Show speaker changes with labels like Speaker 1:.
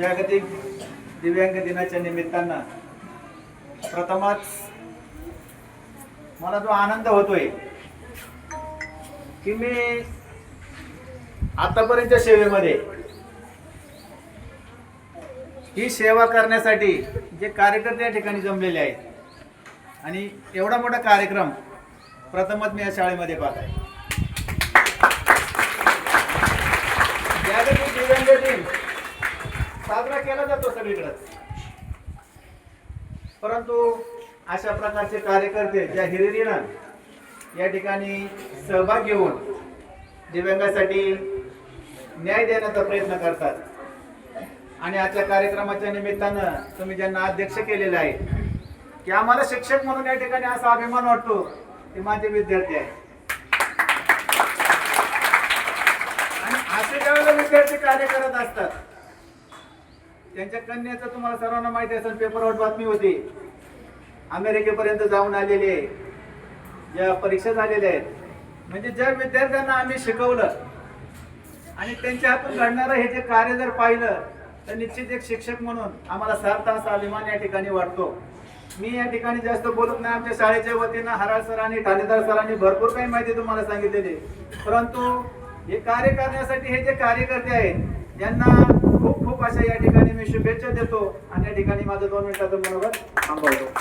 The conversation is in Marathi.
Speaker 1: जागतिक दिव्यांग दिनाच्या निमित्तानं प्रथमच मला जो आनंद होतोय की मी आतापर्यंतच्या सेवेमध्ये ही सेवा करण्यासाठी जे कार्यकर्ते या ठिकाणी जमलेले आहेत आणि एवढा मोठा कार्यक्रम प्रथमच मी या शाळेमध्ये पाहत आहे. जागतिक दिव्यांग दिन साजरा केला जातो सगळीकडे परंतु अशा प्रकारचे कार्यकर्ते ज्या हिरिरीनं या ठिकाणी सहभाग घेऊन दिव्यांगासाठी न्याय देण्याचा प्रयत्न करतात. आणि आजच्या कार्यक्रमाच्या निमित्तानं तुम्ही ज्यांना अध्यक्ष केलेले आहे की आम्हाला शिक्षक म्हणून या ठिकाणी असा अभिमान वाटतो ते माझे विद्यार्थी आहेत. आणि असे ज्यावेळेला विद्यार्थी कार्य करत असतात त्यांच्या कन्याचं तुम्हाला सर्वांना माहिती असेल पेपरवर बातमी होती. अमेरिकेपर्यंत जाऊन आलेले ज्या परीक्षा झालेल्या आहेत. म्हणजे ज्या विद्यार्थ्यांना आम्ही शिकवलं आणि त्यांच्या हातून घडणारं हे जे कार्य जर पाहिलं तर निश्चित एक शिक्षक म्हणून आम्हाला सार्थ असा अभिमान या ठिकाणी वाटतो. मी या ठिकाणी जास्त बोलत नाही आमच्या शाळेच्या वतीनं हराळ सरांनी ठाणेदार सरांनी भरपूर काही माहिती तुम्हाला सांगितलेली परंतु हे कार्य करण्यासाठी हे जे कार्यकर्ते आहेत यांना खूप खूप अशा या ठिकाणी मी शुभेच्छा देतो आणि या ठिकाणी माझं दोन मिनिटाचं मनोगत थांबवतो.